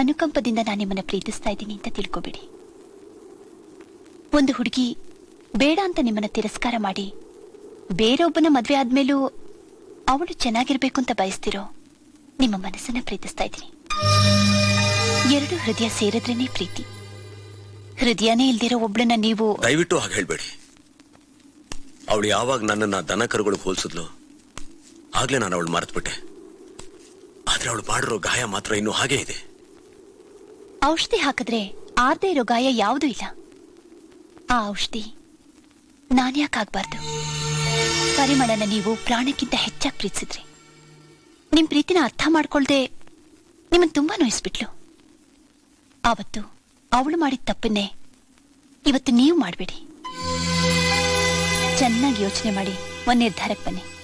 ಅನುಕಂಪದಿಂದ ನಾನು ನಿಮ್ಮನ್ನ ಪ್ರೀತಿಸ್ತಾ ಇದ್ದೀನಿ ಅಂತ ತಿಳ್ಕೊಬೇಡಿ. ಒಂದು ಹುಡುಗಿ ಬೇಡ ಅಂತ ನಿಮ್ಮನ್ನ ತಿರಸ್ಕಾರ ಮಾಡಿ, ಬೇರೊಬ್ಬನ ಮದ್ವೆ ಆದ್ಮೇಲೂ ಅವಳು ಚೆನ್ನಾಗಿರ್ಬೇಕು ಅಂತ ಬಯಸ್ತಿರೋ ನಿಮ್ಮ ಮನಸ್ಸನ್ನ ಪ್ರೀತಿಸ್ತಾ ಇದ್ದೀನಿ. ಎರಡು ಹೃದಯ ಸೇರಿದ್ರೇನೆ ಪ್ರೀತಿ. ಹೃದಯನೇ ಇಲ್ದಿರೋ ಒಬ್ಳನ್ನ ನೀವು ದಯವಿಟ್ಟು ಹಾಗೆ ಹೇಳ್ಬೇಡಿ. ಅವಳು ಯಾವಾಗ ನನ್ನನ್ನ ದನ ಕರುಗಳು ಹೋಲಿಸಿದ್ಲು, ಆಗ್ಲೇ ನಾನು ಅವಳು ಮರೆತ್ಬಿಟ್ಟೆ. ಆದ್ರೆ ಅವಳು ಮಾಡಿರೋ ಗಾಯ ಮಾತ್ರ ಇನ್ನೂ ಹಾಗೇ ಇದೆ. ಔಷಧಿ ಹಾಕಿದ್ರೆ ಆರ್ದೇ ಇರೋ ಗಾಯ ಯಾವುದೂ ಇಲ್ಲ. ಆ ಔಷಧಿ ನಾನ್ಯಾಕಾಗಬಾರ್ದು ಪರಿಮಳನ ನೀವು ಪ್ರಾಣಕ್ಕಿಂತ ಹೆಚ್ಚಾಗಿ ಪ್ರೀತಿಸಿದ್ರಿ. ನಿಮ್ ಪ್ರೀತಿನ ಅರ್ಥ ಮಾಡ್ಕೊಳ್ದೆ ನಿಮ್ಮನ್ನು ತುಂಬಾ ನೋಯಿಸ್ಬಿಟ್ಲು. ಆವತ್ತು ಅವಳು ಮಾಡಿದ ತಪ್ಪನ್ನೇ ಇವತ್ತು ನೀವು ಮಾಡಬೇಡಿ. ಚೆನ್ನಾಗಿ ಯೋಚನೆ ಮಾಡಿ ಒಂದ್ ನಿರ್ಧಾರಕ್ಕೆ ಬನ್ನಿ.